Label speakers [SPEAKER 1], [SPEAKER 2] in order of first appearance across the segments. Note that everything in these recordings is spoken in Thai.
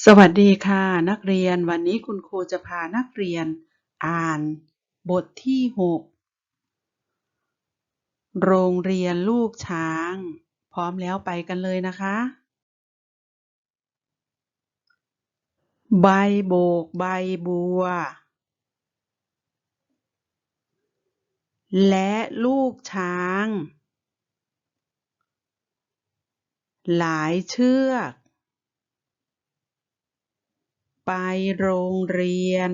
[SPEAKER 1] สวัสดีค่ะ นักเรียนวันนี้คุณครูจะพานักเรียน อ่าน บทที่ 6 โรงเรียนลูกช้าง พร้อมแล้วไปกันเลยนะคะ ใบโบกใบบัว และลูกช้าง หลายเชือก ไปโรงเรียน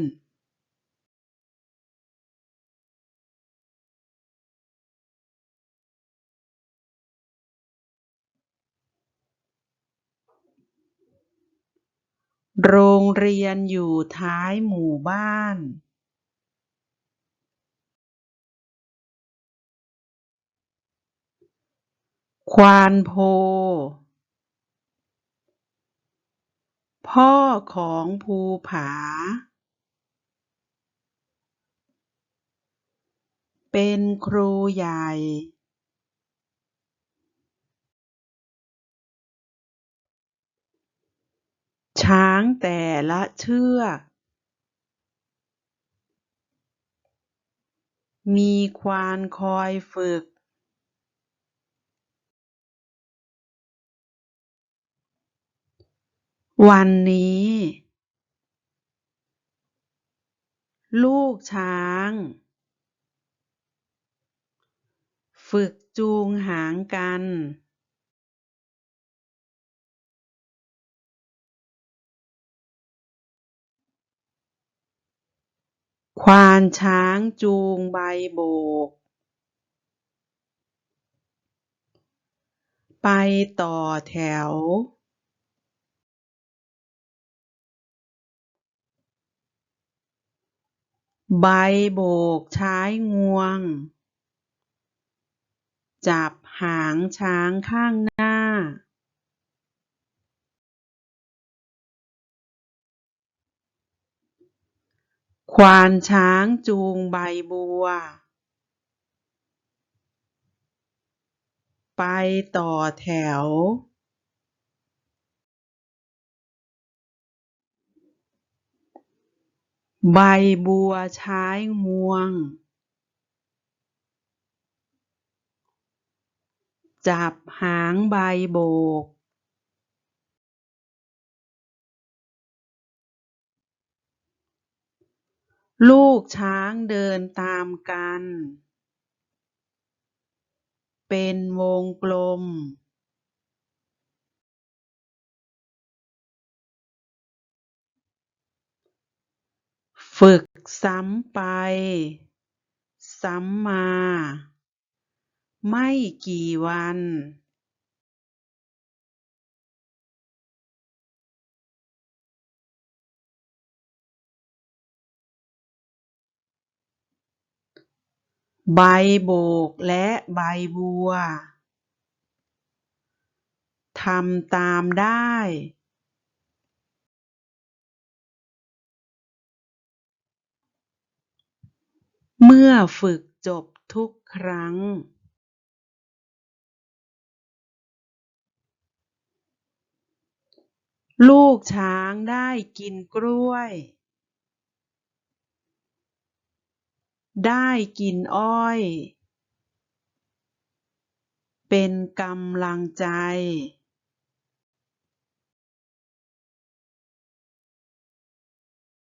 [SPEAKER 1] โรงเรียนอยู่ท้ายหมู่บ้าน ควานโพ พ่อของภูผา เป็นครูใหญ่ ช้างแต่ละเชือกมีควานคอยฝึก วันนี้ลูกช้าง ฝึกจูงหางกัน ควานช้างจูงใบโบก ไปต่อแถว ใบโบกใช้งวง จับหางช้างข้างหน้า ควานช้างจูงใบบัว ไปต่อแถว ใบบัวใช้งวง จับหางใบโบก ลูกช้างเดินตามกัน เป็นวงกลม ฝึกซ้ำไป ซ้ำมา ไม่กี่วัน ใบโบกและใบบัว ทำตามได้ เมื่อฝึกจบทุกครั้งลูกช้างได้กินกล้วย ได้กินอ้อย เป็นกำลังใจ